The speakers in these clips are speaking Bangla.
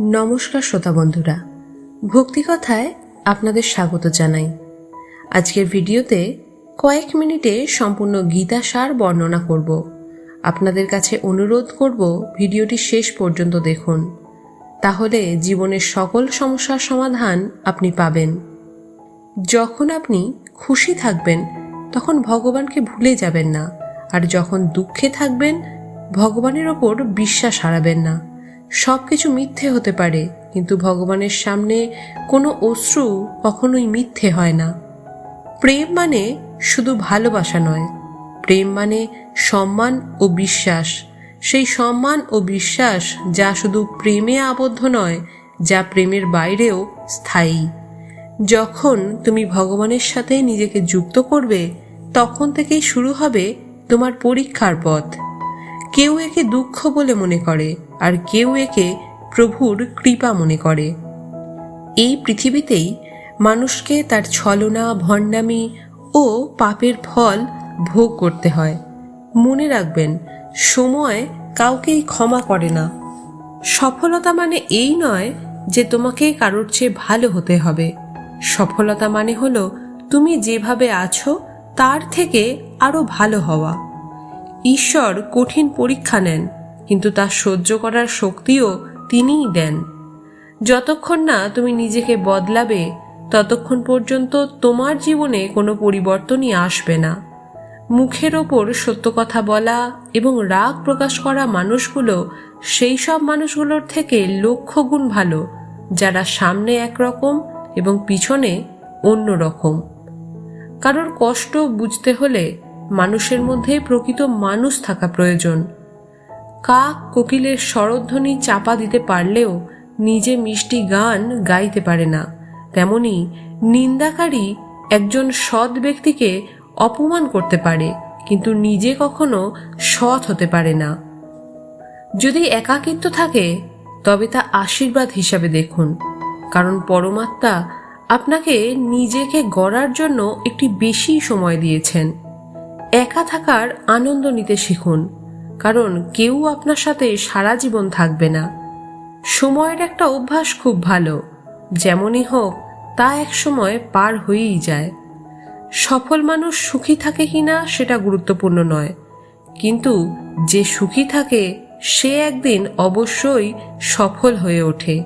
নমস্কার শ্রোতা বন্ধুরা। ভক্তি কথায় আপনাদের স্বাগত জানাই। আজকের ভিডিওতে কয়েক মিনিটে সম্পূর্ণ গীতা সার বর্ণনা করব। আপনাদের কাছে অনুরোধ করব ভিডিওটি শেষ পর্যন্ত দেখুন। তাহলে জীবনের সকল সমস্যার সমাধান আপনি পাবেন। যখন আপনি খুশি থাকবেন, তখন ভগবানকে ভুলে যাবেন না। আর যখন দুঃখে থাকবেন, ভগবানের ওপর বিশ্বাস হারাবেন না। সব কিছু মিথ্যে হতে পারে, কিন্তু ভগবানের সামনে কোনো অশ্রু কখনোই মিথ্যে হয় না। প্রেম মানে শুধু ভালোবাসা নয়। প্রেম মানে সম্মান ও বিশ্বাস। সেই সম্মান ও বিশ্বাস যা শুধু প্রেমে আবদ্ধ নয়, যা প্রেমের বাইরেও স্থায়ী। যখন তুমি ভগবানের সাথে নিজেকে যুক্ত করবে, তখন থেকেই শুরু হবে তোমার পরীক্ষার পথ। কেউ একে দুঃখ বলে মনে করে আর কেউ একে প্রভুর কৃপা মনে করে। এই পৃথিবীতেই মানুষকে তার ছলনা, ভণ্ডামি ও পাপের ফল ভোগ করতে হয়। মনে রাখবেন, সময় কাউকেই ক্ষমা করে না। সফলতা মানে এই নয় যে তোমাকে কারোর চেয়ে ভালো হতে হবে। সফলতা মানে হলো তুমি যেভাবে আছো, তার থেকে আরও ভালো হওয়া। ঈশ্বর কঠিন পরীক্ষা নেন কিন্তু তা সহ্য করার শক্তিও তিনিই দেন। যতক্ষণ না তুমি নিজেকে বদলাবে, ততক্ষণ পর্যন্ত তোমার জীবনে কোনো পরিবর্তনই আসবে না। মুখের ওপর সত্য কথা বলা এবং রাগ প্রকাশ করা মানুষগুলো সেই সব মানুষগুলোর থেকে লক্ষ গুণ ভালো, যারা সামনে একরকম এবং পিছনে অন্য রকম। কারোর কষ্ট বুঝতে হলে মানুষের মধ্যে প্রকৃত মানুষ থাকা প্রয়োজন। কাক কোকিলের স্বরধ্বনি চাপা দিতে পারলেও নিজে মিষ্টি গান গাইতে পারে না। তেমনি নিন্দাকারী একজন সৎ ব্যক্তিকে অপমান করতে পারে, কিন্তু নিজে কখনো সৎ হতে পারে না। যদি একাকিত্ব থাকে, তবে তা আশীর্বাদ হিসাবে দেখুন, কারণ পরমাত্মা আপনাকে নিজেকে গড়ার জন্য একটি বেশি সময় দিয়েছেন। একা থাকার আনন্দ নিতে শিখুন। কারণ কেউ আপনার সাথে সারা জীবন থাকবে না। সময়ের একটা অভ্যাস খুব ভালো। যেমনই হোক, তা এক সময় পার হয়েই যায়। সফল মানুষ সুখী থাকে কি না সেটা গুরুত্বপূর্ণ নয়। কিন্তু যে সুখী থাকে, সে একদিন অবশ্যই সফল হয়ে ওঠে।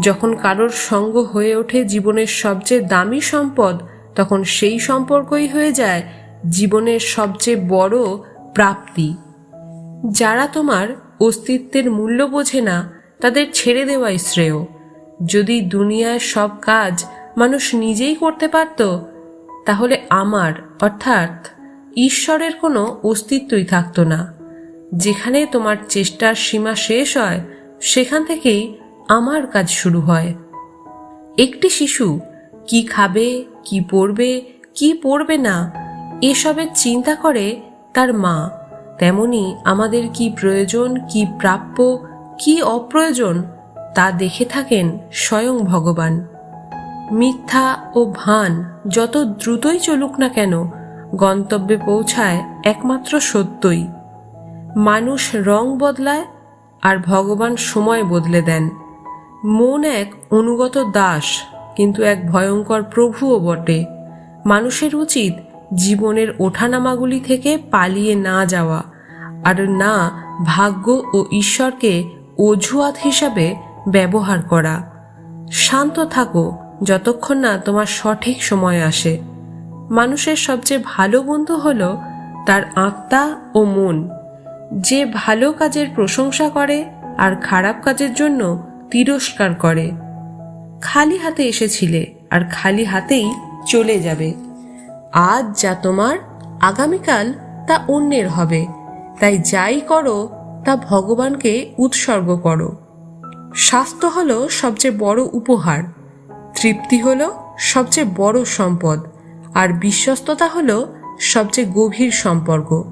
যখন কারোর সঙ্গ হয়ে ওঠে জীবনের সবচেয়ে দামি সম্পদ, তখন সেই সম্পর্কই হয়ে যায় জীবনের সবচেয়ে বড় প্রাপ্তি। যারা তোমার অস্তিত্বের মূল্য বোঝে না, তাদের ছেড়ে দেওয়াই শ্রেয়। যদি দুনিয়ার সব কাজ মানুষ নিজেই করতে পারত, তাহলে আমার, অর্থাৎ ঈশ্বরের কোনো অস্তিত্বই থাকতো না। যেখানে তোমার চেষ্টার সীমা শেষ হয়, সেখান থেকেই আমার কাজ শুরু হয়। একটি শিশু কি খাবে, কি পড়বে কি পড়বে না এসবের চিন্তা করে তার মা। তেমনি আমাদের কি প্রয়োজন, কি প্রাপ্য, কি অপ্রয়োজন, তা দেখে থাকেন স্বয়ং ভগবান। মিথ্যা ও ভান যত দ্রুতই চলুক না কেন, গন্তব্যে পৌঁছায় একমাত্র সত্যই। মানুষ রং বদলায় আর ভগবান সময় বদলে দেন। মন এক অনুগত দাস, কিন্তু এক ভয়ঙ্কর প্রভুও বটে। মানুষের উচিত জীবনের ওঠানামাগুলি থেকে পালিয়ে না যাওয়া। আর না ভাগ্য ও ঈশ্বরকে অজুহাত হিসাবে ব্যবহার করা। শান্ত থাকো যতক্ষণ না তোমার সঠিক সময় আসে। মানুষের সবচেয়ে ভালো বন্ধু হল তার আত্মা ও মন। যে ভালো কাজের প্রশংসা করে আর খারাপ কাজের জন্য তিরস্কার করে। খালি হাতে এসেছিলে আর খালি হাতেই চলে যাবে। আজ যা তোমার, আগামীকাল তা অন্যের হবে। তাই যাই করো, তা ভগবানকে উৎসর্গ করো। স্বাস্থ্য হলো সবচেয়ে বড় উপহার, তৃপ্তি হলো সবচেয়ে বড় সম্পদ, আর বিশ্বস্ততা হলো সবচেয়ে গভীর সম্পর্ক।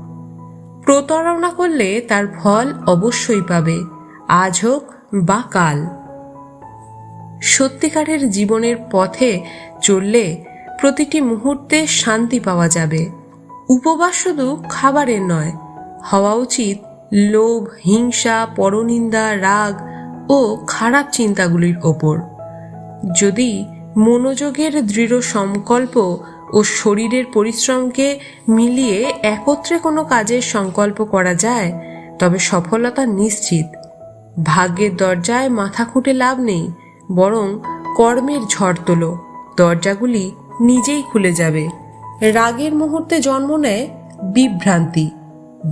প্রতারণা করলে তার ফল অবশ্যই পাবে, আজ হোক বা কাল। সত্যিকারের জীবনের পথে চললে প্রতিটি মুহূর্তে শান্তি পাওয়া যাবে। উপবাস শুধু খাবারের নয় হওয়া উচিত লোভ, হিংসা, পরনিন্দা, রাগ ও খারাপ চিন্তাগুলির ওপর। যদি মনোযোগের দৃঢ় সংকল্প ও শরীরের পরিশ্রমকে মিলিয়ে একত্রে কোনো কাজের সংকল্প করা যায়, তবে সফলতা নিশ্চিত। ভাগ্যের দরজায় মাথা খুঁটে লাভ নেই, বরং কর্মের ঝড় তোলো, দরজাগুলি নিজেই খুলে যাবে। রাগের মুহূর্তে জন্ম নেয় বিভ্রান্তি।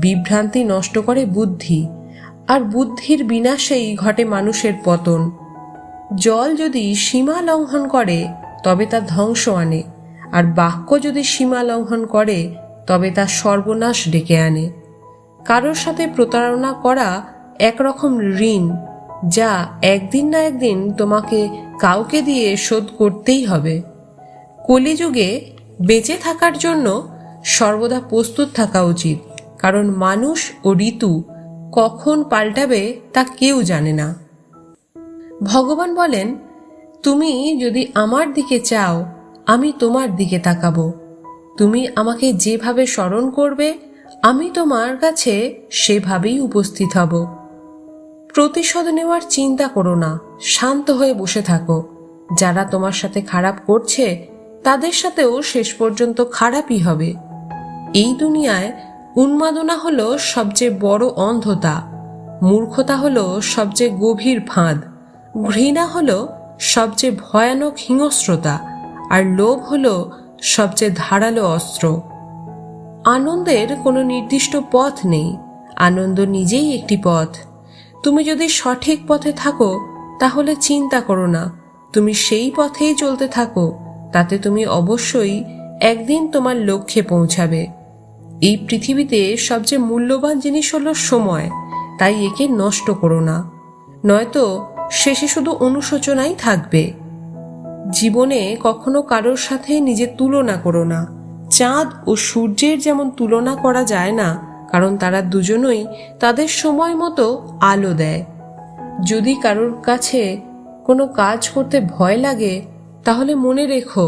বিভ্রান্তি নষ্ট করে বুদ্ধি, আর বুদ্ধির বিনাশেই ঘটে মানুষের পতন। জল যদি সীমা লঙ্ঘন করে, তবে তা ধ্বংস আনে, আর বাক্য যদি সীমা লঙ্ঘন করে, তবে তা সর্বনাশ ডেকে আনে। কারোর সাথে প্রতারণা করা একরকম ঋণ, যা একদিন না একদিন তোমাকে কাউকে দিয়ে শোধ করতেই হবে। কলিযুগে বেঁচে থাকার জন্য সর্বদা প্রস্তুত থাকা উচিত। কারণ মানুষ ও ঋতু কখন পাল্টাবে তা কেউ জানে না। ভগবান বলেন, তুমি যদি আমার দিকে চাও, আমি তোমার দিকে তাকাবো। তুমি আমাকে যেভাবে স্মরণ করবে, আমি তোমার কাছে সেভাবেই উপস্থিত হব। প্রতিশোধ নেওয়ার চিন্তা করো না, শান্ত হয়ে বসে থাকো। যারা তোমার সাথে খারাপ করছে, তাদের সাথেও শেষ পর্যন্ত খারাপই হবে। এই দুনিয়ায় উন্মাদনা হলো সবচেয়ে বড় অন্ধতা। মূর্খতা হলো সবচেয়ে গভীর ফাঁদ। ঘৃণা হলো সবচেয়ে ভয়ানক হিংস্রতা। আর লোভ হলো সবচেয়ে ধারালো অস্ত্র। আনন্দের কোনো নির্দিষ্ট পথ নেই। আনন্দ নিজেই একটি পথ। তুমি যদি সঠিক পথে থাকো, তাহলে চিন্তা করো না। তুমি সেই পথেই চলতে থাকো। তাতে তুমি অবশ্যই একদিন তোমার লক্ষ্যে পৌঁছাবে। এই পৃথিবীতে সবচেয়ে মূল্যবান জিনিস হলো সময়। তাই একে নষ্ট করো না। নয়তো শেষে শুধু অনুশোচনাই থাকবে। জীবনে কখনো কারোর সাথে নিজের তুলনা করো না। চাঁদ ও সূর্যের যেমন তুলনা করা যায় না, কারণ তারা দুজনই তাদের সময় মতো আলো দেয়। যদি কারোর কাছে কোনো কাজ করতে ভয় লাগে, তাহলে মনে রেখো,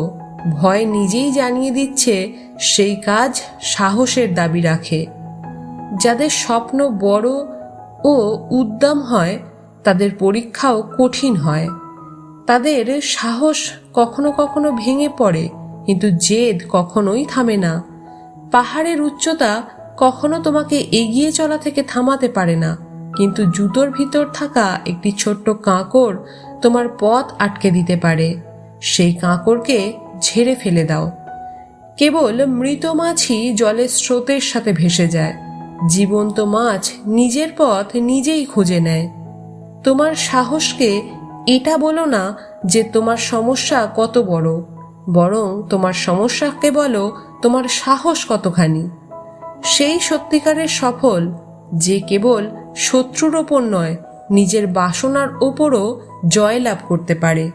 ভয় নিজেই জানিয়ে দিচ্ছে সেই কাজ সাহসের দাবি রাখে। যাদের স্বপ্ন বড় ও উদ্দাম হয়, তাদের পরীক্ষাও কঠিন হয়। তাদের সাহস কখনো কখনো ভেঙে পড়ে, কিন্তু জেদ কখনোই থামে না। পাহাড়ের উচ্চতা কখনো তোমাকে এগিয়ে চলা থেকে থামাতে পারে না, কিন্তু জুতোর ভিতর থাকা একটি ছোট্ট কাঁকড় তোমার পথ আটকে দিতে পারে। সেই কাঁকড়কে ঝেড়ে ফেলে দাও। কেবল মৃত মাছই জলের স্রোতের সাথে ভেসে যায়। জীবন্ত মাছ নিজের পথ নিজেই খুঁজে নেয়। তোমার সাহসকে এটা বলো না যে তোমার সমস্যা কত বড়, বরং তোমার সমস্যাকে বলো তোমার সাহস কতখানি। সেই সত্যিকারের সফল যে কেবল শত্রুর ওপর নয়, নিজের বাসনার ওপরও জয়লাভ করতে পারে।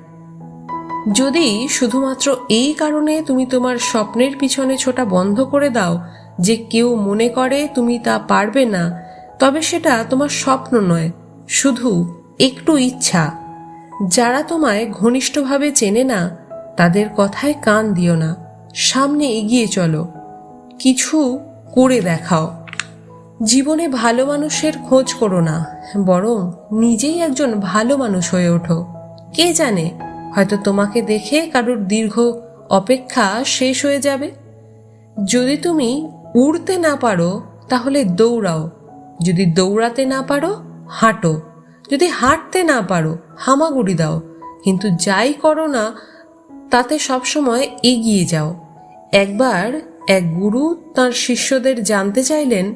যদি শুধুমাত্র এই কারণে তুমি তোমার স্বপ্নের পিছনে ছোটা বন্ধ করে দাও যে কেউ মনে করে তুমি তা পারবে না, তবে সেটা তোমার স্বপ্ন নয়, শুধু একটু ইচ্ছা। যারা তোমায় ঘনিষ্ঠভাবে চেনে না, তাদের কথায় কান দিও না, সামনে এগিয়ে চলো, কিছু করে দেখাও। জীবনে ভালো মানুষের খোঁজ করো না, বরং নিজেই একজন ভালো মানুষ হয়ে ওঠো। কে জানে হয়তো তোমাকে দেখে কারোর দীর্ঘ অপেক্ষা শেষ হয়ে যাবে। যদি তুমি উড়তে না পারো, তাহলে দৌড়াও। যদি দৌড়াতে না পারো, হাঁটো। যদি হাঁটতে না পারো, হামাগুড়ি দাও। কিন্তু যাই করো না, তাতে সবসময় এগিয়ে যাও। একবার এক গুরু তার শিষ্যদের জানতে চাইলেন,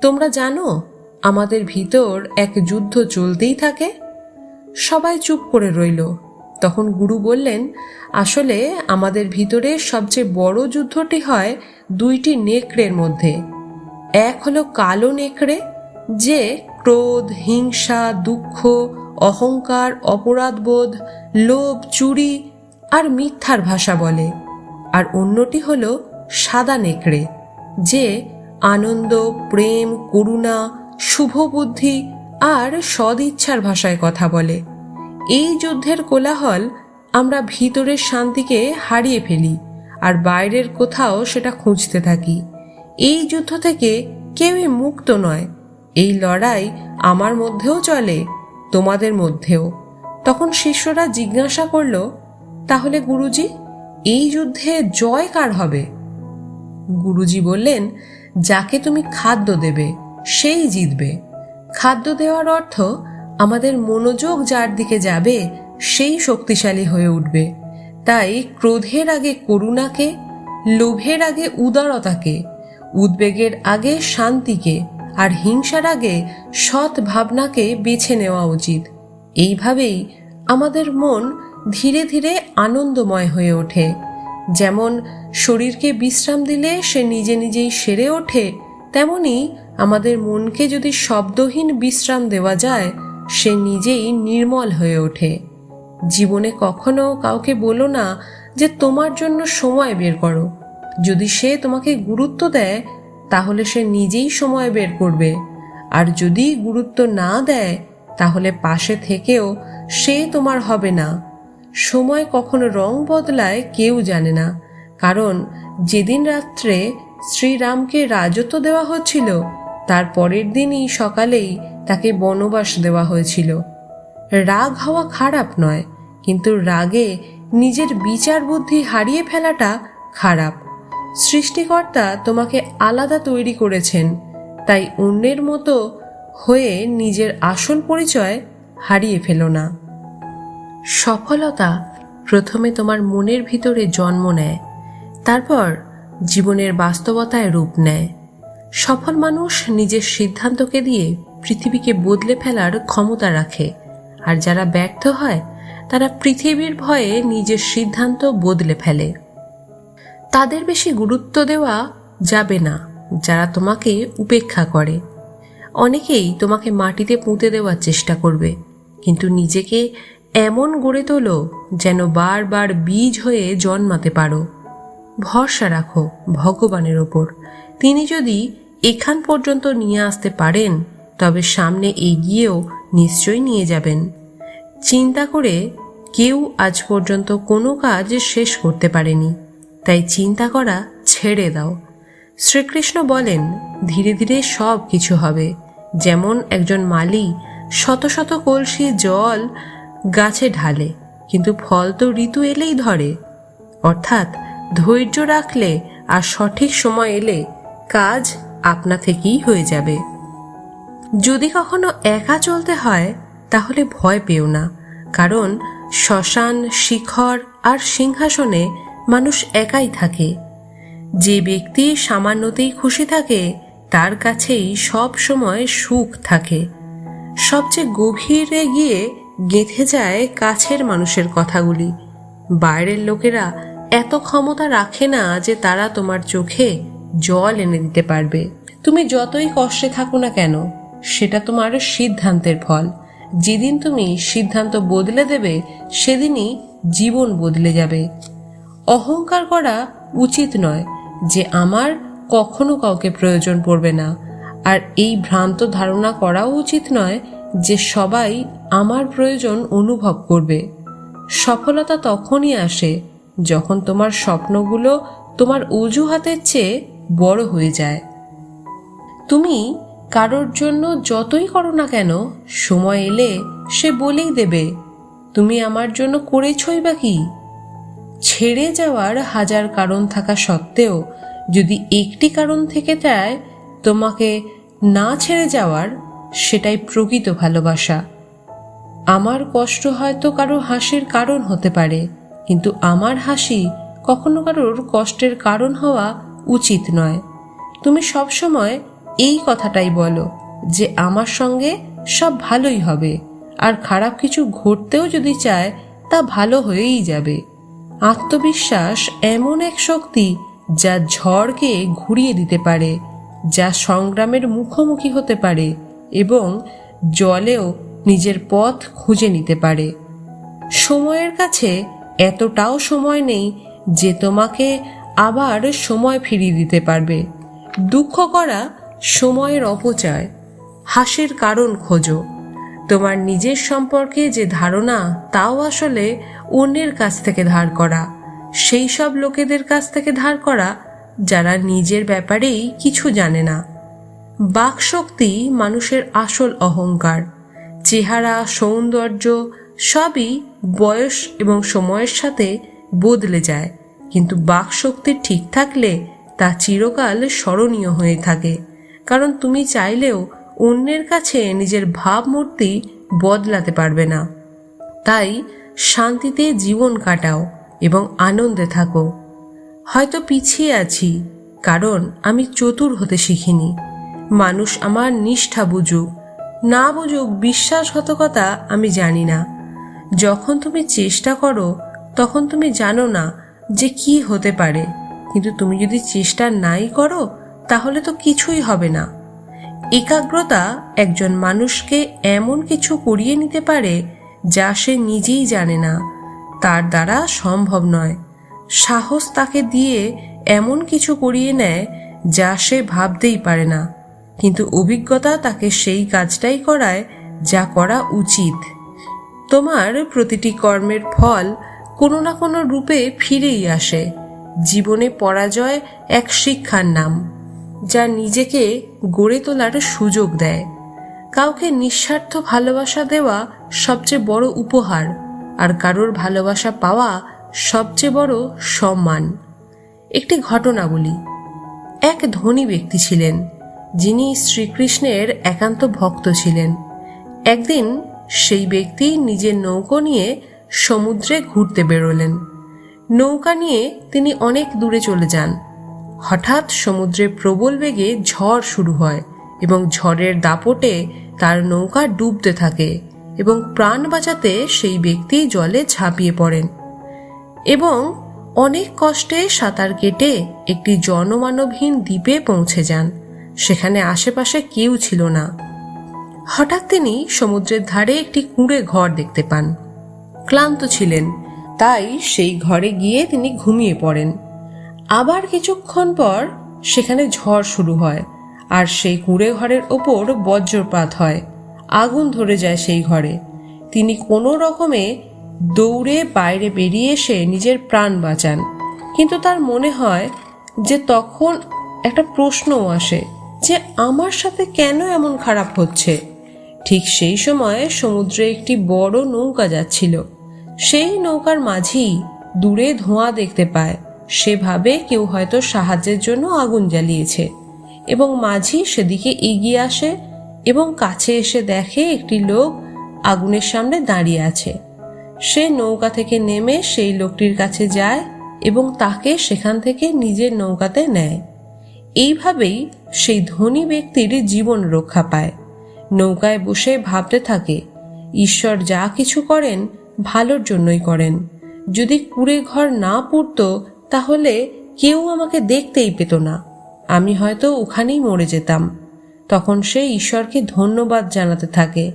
তোমরা জানো, আমাদের ভিতর এক যুদ্ধ চলতেই থাকে? সবাই চুপ করে রইল। তখন গুরু বললেন, আসলে আমাদের ভিতরে সবচেয়ে বড় যুদ্ধটি হয় দুইটি নেকড়ের মধ্যে। এক হলো কালো নেকড়ে, যে ক্রোধ, হিংসা, দুঃখ, অহংকার, অপরাধবোধ, লোভ, চুরি আর মিথ্যার ভাষা বলে। আর অন্যটি হলো সাদা নেকড়ে, যে আনন্দ, প্রেম, করুণা, শুভ বুদ্ধি আর সদিচ্ছার ভাষায় কথা বলে। এই যুদ্ধের কোলাহল আমরা ভিতরের শান্তিকে হারিয়ে ফেলি আর বাইরের কোথাও সেটা খুঁজতে থাকি। এই যুদ্ধ থেকে কেউই মুক্ত নয়। এই লড়াই আমার মধ্যেও চলে, তোমাদের মধ্যেও। তখন শিষ্যরা জিজ্ঞাসা করল, তাহলে গুরুজি, এই যুদ্ধে জয় কার হবে? গুরুজি বললেন, যাকে তুমি খাদ্য দেবে, সেই জিতবে। খাদ্য দেওয়ার অর্থ আমাদের মনোযোগ যার দিকে যাবে, সেই শক্তিশালী হয়ে উঠবে। তাই ক্রোধের আগে করুণাকে, লোভের আগে উদারতাকে, উদ্বেগের আগে শান্তিকে, আর হিংসার আগে সৎ ভাবনাকে বেছে নেওয়া উচিত। এইভাবেই আমাদের মন ধীরে ধীরে আনন্দময় হয়ে ওঠে। যেমন শরীরকে বিশ্রাম দিলে সে নিজে নিজেই সেরে ওঠে, তেমনি আমাদের মনকে যদি শব্দহীন বিশ্রাম দেওয়া যায় সে নিজেই নির্মল হয়ে ওঠে। জীবনে কখনো কাউকে বলো না যে তোমার জন্য সময় বের করো। যদি সে তোমাকে গুরুত্ব দেয়, তাহলে সে নিজেই সময় বের করবে। আর যদি গুরুত্ব না দেয়, তাহলে পাশে থেকেও সে তোমার হবে না। সময় কখনো রং বদলায় কেউ জানে না। কারণ যেদিন রাত্রে শ্রীরামকে রাজত্ব দেওয়া হচ্ছিল তার পরের দিনই সকালেই তাকে বনবাস দেওয়া হয়েছিল। রাগ হওয়া খারাপ নয়, কিন্তু রাগে নিজের বিচার বুদ্ধি হারিয়ে ফেলাটা খারাপ। সৃষ্টিকর্তা তোমাকে আলাদা তৈরি করেছেন, তাই অন্যের মতো হয়ে নিজের আসল পরিচয় হারিয়ে ফেলো না। সফলতা প্রথমে তোমার মনের ভিতরে জন্ম নেয়, তারপর জীবনের বাস্তবতায় রূপ নেয়। সফল মানুষ নিজের সিদ্ধান্তকে দিয়ে পৃথিবীকে বদলে ফেলার ক্ষমতা রাখে। আর যারা ব্যর্থ হয়, তারা পৃথিবীর ভয়ে নিজের সিদ্ধান্ত বদলে ফেলে। তাদের বেশি গুরুত্ব দেওয়া যাবে না, যারা তোমাকে উপেক্ষা করে। অনেকেই তোমাকে মাটিতে পুঁতে দেওয়ার চেষ্টা করবে, কিন্তু নিজেকে এমন গড়ে তোলো যেন বারবার বীজ হয়ে জন্মাতে পারো। ভরসা রাখো ভগবানের ওপর। তিনি যদি এখান পর্যন্ত নিয়ে আসতে পারেন, তবে সামনে এগিয়েও নিশ্চয়ই নিয়ে যাবেন। চিন্তা করে কেউ আজ পর্যন্ত কোনো কাজ শেষ করতে পারেনি, তাই চিন্তা করা ছেড়ে দাও। শ্রীকৃষ্ণ বলেন, ধীরে ধীরে সব কিছু হবে। যেমন একজন মালি শত শত কলসি জল গাছে ঢালে, কিন্তু ফল তো ঋতু এলেই ধরে। অর্থাৎ ধৈর্য রাখলে আর সঠিক সময় এলে কাজ আপনা থেকেই হয়ে যাবে। যদি কখনো একা চলতে হয়, তাহলে ভয় পেও না, কারণ শ্মশান, শিখর আর সিংহাসনে মানুষ একাই থাকে। যে ব্যক্তি সামান্যতেই খুশি থাকে, তার কাছেই সব সময় সুখ থাকে। সবচেয়ে গভীরে গিয়ে গেঁথে যায় কাছের মানুষের কথাগুলি। বাইরের লোকেরা এত ক্ষমতা রাখে না যে তারা তোমার চোখে জল এনে দিতে পারবে। তুমি যতই কষ্টে থাকো না কেন, সেটা তোমার সিদ্ধান্তের ফল। যেদিন তুমি সিদ্ধান্ত বদলে দেবে, সেদিনই জীবন বদলে যাবে। অহংকার করা উচিত নয় যে আমার কখনো কাউকে প্রয়োজন পড়বে না। আর এই ভ্রান্ত ধারণা করাও উচিত নয় যে সবাই আমার প্রয়োজন অনুভব করবে। সফলতা তখনই আসে যখন তোমার স্বপ্নগুলো তোমার অজুহাতের চেয়ে বড় হয়ে যায়। তুমি কারোর জন্য যতই করো না কেন, সময় এলে সে বলেই দেবে, তুমি আমার জন্য করেছই বা কি? ছেড়ে যাওয়ার হাজার কারণ থাকা সত্ত্বেও, যদি একটি কারণ থেকে যায়, তোমাকে না ছেড়ে যাওয়ার সেটাই প্রকৃত ভালোবাসা। আমার কষ্ট হয়তো কারও হাসির কারণ হতে পারে, কিন্তু আমার হাসি কখনো কারোর কষ্টের কারণ হওয়া উচিত নয়। তুমি সবসময় এই কথাটাই বলো যে আমার সঙ্গে সব ভালোই হবে, আর খারাপ কিছু ঘটতেও যদি চায়, তা ভালো হয়েই যাবে। আত্মবিশ্বাস এমন এক শক্তি যা ঝড়কে ঘুরিয়ে দিতে পারে, যা সংগ্রামের মুখোমুখি হতে পারে এবং জলেও নিজের পথ খুঁজে নিতে পারে। সময়ের কাছে এতটাও সময় নেই যে তোমাকে আবার সময় ফিরিয়ে দিতে পারবে। দুঃখ করা সময়ের অপচয়। হাসির কারণ খোঁজো। তোমার নিজের সম্পর্কে যে ধারণা, তাও আসলে অন্যের কাছ থেকে ধার করা। সেই সব লোকেদের কাছ থেকে ধার করা, যারা নিজের ব্যাপারেই কিছু জানে না। বাকশক্তি মানুষের আসল অহংকার। চেহারা, সৌন্দর্য, সবই বয়স এবং সময়ের সাথে বদলে যায়। কিন্তু বাকশক্তি ঠিক থাকলে তা চিরকাল স্মরণীয় হয়ে থাকে। কারণ তুমি চাইলেও অন্যের কাছে নিজের ভাবমূর্তি বদলাতে পারবে না। তাই শান্তিতে জীবন কাটাও এবং আনন্দে থাকো। হয়তো পিছিয়ে আছি, কারণ আমি চতুর হতে শিখিনি। মানুষ আমার নিষ্ঠা বুঝুক, না বুঝুক বিশ্বাসঘাতকতা আমি জানি না। যখন তুমি চেষ্টা করো, তখন তুমি জানো না যে কি হতে পারে। কিন্তু তুমি যদি চেষ্টা নাই করো, তাহলে তো কিছুই হবে না। একাগ্রতা একজন মানুষকে এমন কিছু করিয়ে নিতে পারে, যা সে নিজেই জানে না। তার দ্বারা সম্ভব নয়। সাহস তাকে দিয়ে এমন কিছু করিয়ে নেয়, যা সে ভাবতেই পারে না। কিন্তু অভিজ্ঞতা তাকে সেই কাজটাই করায়, যা করা উচিত। তোমার প্রতিটি কর্মের ফল কোনো না কোনো রূপে ফিরেই আসে। জীবনে পরাজয় এক শিক্ষার নাম, যা নিজেকে গড়ে তোলার সুযোগ দেয়। কাউকে নিঃস্বার্থ ভালোবাসা দেওয়া সবচেয়ে বড় উপহার, আর কারোর ভালোবাসা পাওয়া সবচেয়ে বড় সম্মান। একটি ঘটনা বলি। এক ধনী ব্যক্তি ছিলেন, যিনি শ্রীকৃষ্ণের একান্ত ভক্ত ছিলেন। একদিন সেই ব্যক্তি নিজের নৌকো নিয়ে সমুদ্রে ঘুরতে বেরোলেন। নৌকা নিয়ে তিনি অনেক দূরে চলে যান। হঠাৎ সমুদ্রে প্রবল বেগে ঝড় শুরু হয় এবং ঝড়ের দাপটে তার নৌকা ডুবতে থাকে এবং প্রাণ বাঁচাতে সেই ব্যক্তি জলে ঝাঁপিয়ে পড়েন এবং অনেক কষ্টে সাঁতার কেটে একটি জনমানবহীন দ্বীপে পৌঁছে যান। সেখানে আশেপাশে কেউ ছিল না। হঠাৎ তিনি সমুদ্রের ধারে একটি কুঁড়ে ঘর দেখতে পান। ক্লান্ত ছিলেন। তাই সেই ঘরে গিয়ে তিনি ঘুমিয়ে পড়েন। আবার কিছুক্ষণ পর সেখানে ঝড় শুরু হয় আর সেই কুঁড়ে ঘরের ওপর বজ্রপাত হয়। আগুন ধরে যায় সেই ঘরে। তিনি কোনো রকমে দৌড়ে বাইরে বেরিয়ে এসে নিজের প্রাণ বাঁচান। কিন্তু তার মনে হয় যে তখন একটা প্রশ্নও আসে যে আমার সাথে কেন এমন খারাপ হচ্ছে? ঠিক সেই সময় সমুদ্রে একটি বড় নৌকা যাচ্ছিল। সেই নৌকার মাঝেই দূরে ধোঁয়া দেখতে পায়। সেভাবে কেউ হয়তো সাহায্যের জন্য আগুন জ্বালিয়েছে এবং মাঝি সেদিকে এগিয়ে আসে এবং কাছে এসে দেখে একটি লোক আগুনের সামনে দাঁড়িয়ে আছে। সে নৌকা থেকে নেমে সেই লোকটির কাছে যায় এবং তাকে সেখান থেকে নিজের নৌকাতে নেয়। এইভাবেই সেই ধনী ব্যক্তির জীবন রক্ষা পায়। নৌকায় বসে ভাবতে থাকে, ঈশ্বর যা কিছু করেন, ভালোর জন্যই করেন। যদি কুড়ে ঘর না পুড়ত, তাহলে কেউ আমাকে দেখতেই পেত না। আমি হয়তো ওখানেই মরে যেতাম। তখন সে ঈশ্বরকে ধন্যবাদ জানাতে থাকে।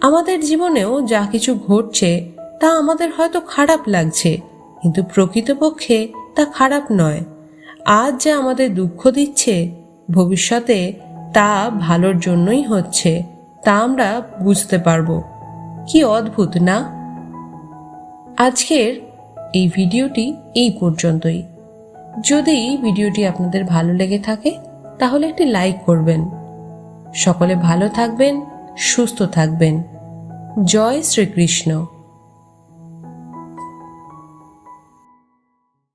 আমাদের জীবনেও যা কিছু ঘটছে, তা আমাদের হয়তো খারাপ লাগছে, কিন্তু প্রকৃতপক্ষে তা খারাপ নয়। আজ যা আমাদের দুঃখ দিচ্ছে, ভবিষ্যতে তা ভালোর জন্যই হচ্ছে, তা আমরা বুঝতে পারব। কি অদ্ভুত, না? আজকের এই ভিডিওটি এই পর্যন্তই। যদি ভিডিওটি আপনাদের ভালো লেগে থাকে, তাহলে একটি লাইক করবেন। সকলে ভালো থাকবেন, সুস্থ থাকবেন। জয় শ্রীকৃষ্ণ।